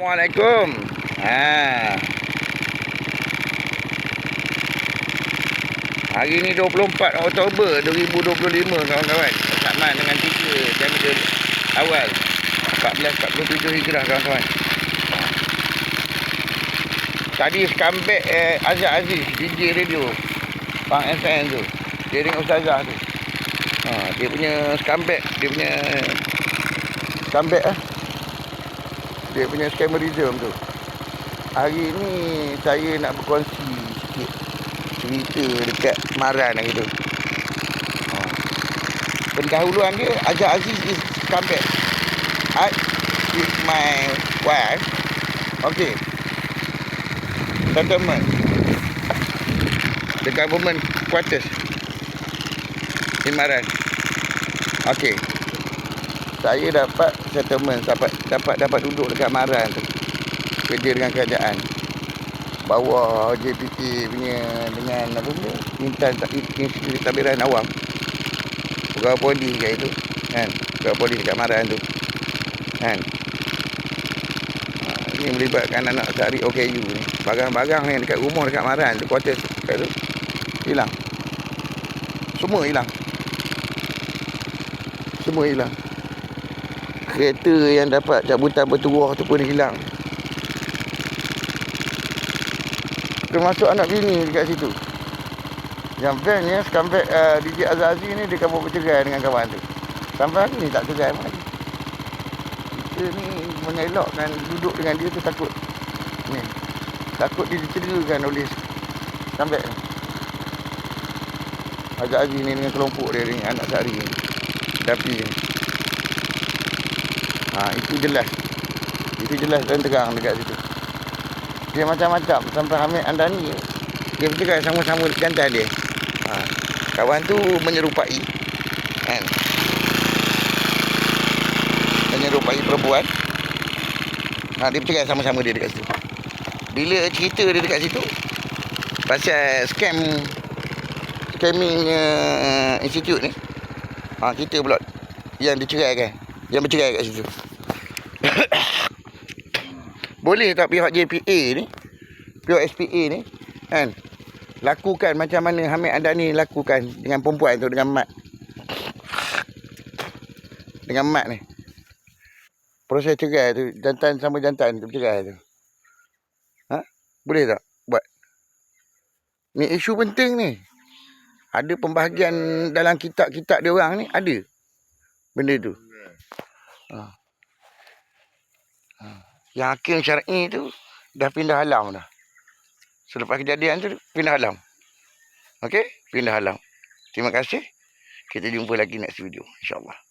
Assalamualaikum. Ha. Hari ni 24 Oktober 2025 kawan-kawan. Bersamaan dengan 3 Januari awal 1447 Hijrah kawan-kawan. Tadi comeback eh, Azad Aziz DJ radio Bang SN tu dengan Ustazah tu ha, Dia punya comeback Dia punya comeback eh dia punya scammerism tu. Hari ni saya nak berkongsi sikit cerita dekat Maran hari tu. Ha. pendahuluan dia Ajak Aziz is come back. I with my wife. Okay. Settlement. The government quarters in Maran okay saya dapat settlement dapat dapat dapat duduk dekat Maran tu. Kerja dengan kerajaan. Bawah JPT punya dengan apa punya Intan Institut Tabiran Awam. Pegawai poli kat itu kan? Pegawai poli dekat Maran tu kan? Ha, ini melibatkan anak sehari OKU ni. Barang-barang ni dekat rumah dekat Maran tu kuartus kat tu hilang. Semua hilang. Semua hilang kereta yang dapat cabutan bertuah tu pun hilang. Termasuk anak bini dekat situ. Yang van ni comeback uh, DJ Azazi ni dia kabur bercerai dengan kawan tu sampai hari ni tak cerai pun lagi. Kita ni mengelakkan duduk dengan dia tu takut. Ni takut dia dicederakan oleh ni. Azazi ni dengan kelompok dia dengan anak sehari ni. Tapi Ha, itu jelas. Itu jelas dan terang dekat situ. Dia macam-macam. Sampai Hamid Andani, dia bercerai sama-sama jantan dia. Ha, kawan tu menyerupai. Kan? Menyerupai perempuan. Ha, dia bercerai sama-sama dia dekat situ. Bila cerita dia dekat situ, pasal scam, scamming uh, institute ni, ha, kita pula yang diceraikan. Yang bercerai kat situ. Boleh tak pihak JPA ni, pihak SPA ni, kan? Lakukan macam mana Hamid Andani lakukan dengan perempuan tu, dengan Mat. Dengan Mat ni. Proses cerai tu, jantan sama jantan tu bercerai tu. Ha? Boleh tak buat? Ni isu penting ni. Ada pembahagian dalam kitab-kitab dia orang ni, ada. Benda tu. Ha. Ha. Yang hakim syar'i tu dah pindah alam dah. Selepas kejadian tu pindah alam. Okey? Pindah alam. Terima kasih. Kita jumpa lagi next video insya-Allah.